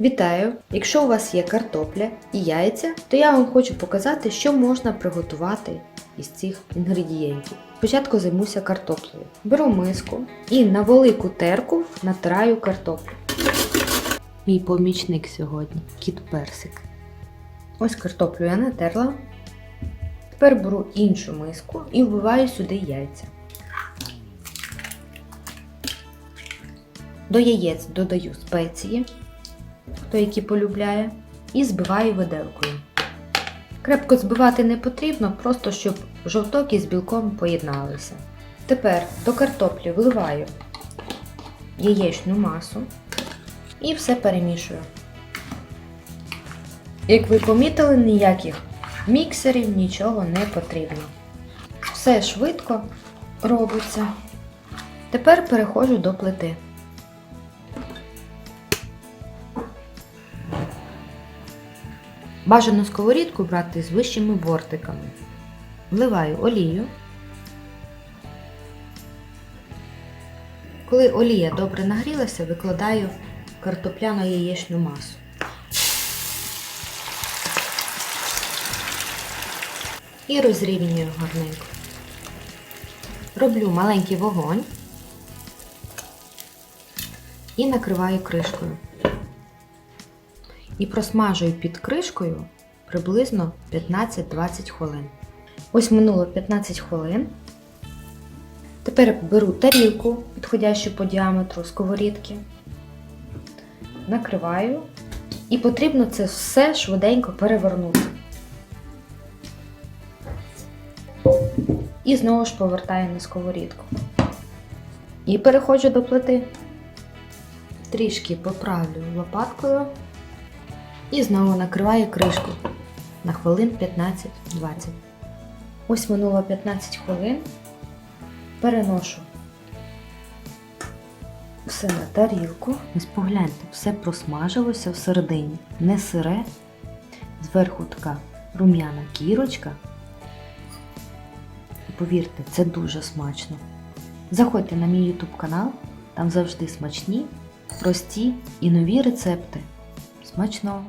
Вітаю! Якщо у вас є картопля і яйця, то я вам хочу показати, що можна приготувати із цих інгредієнтів. Спочатку займуся картоплею. Беру миску і на велику терку натираю картоплю. Мій помічник сьогодні кіт персик. Ось картоплю я натерла. Тепер беру іншу миску і вбиваю сюди яйця. До яєць додаю спеції хто які полюбляє, і збиваю виделкою. Крепко збивати не потрібно, просто щоб жовток із білком поєдналися. Тепер до картоплі вливаю яєчну масу і все перемішую. Як ви помітили, ніяких міксерів нічого не потрібно. Все швидко робиться. Тепер переходжу до плити. Бажано сковорідку брати з вищими бортиками. Вливаю олію. Коли олія добре нагрілася, викладаю картопляно яєчну масу. І розрівнюю гарненько. Роблю маленький вогонь і накриваю кришкою і просмажую під кришкою приблизно 15-20 хвилин. Ось минуло 15 хвилин. Тепер беру тарілку, підходящу по діаметру сковорідки, накриваю і потрібно це все швиденько перевернути. І знову ж повертаю на сковорідку. І переходжу до плити. Трішки поправлю лопаткою і знову накриваю кришку на хвилин 15-20. Ось минуло 15 хвилин. Переношу все на тарілку. Ось погляньте, все просмажилося всередині. Не сире. Зверху така рум'яна кірочка. Повірте, це дуже смачно. Заходьте на мій YouTube канал, там завжди смачні, прості і нові рецепти. Смачного!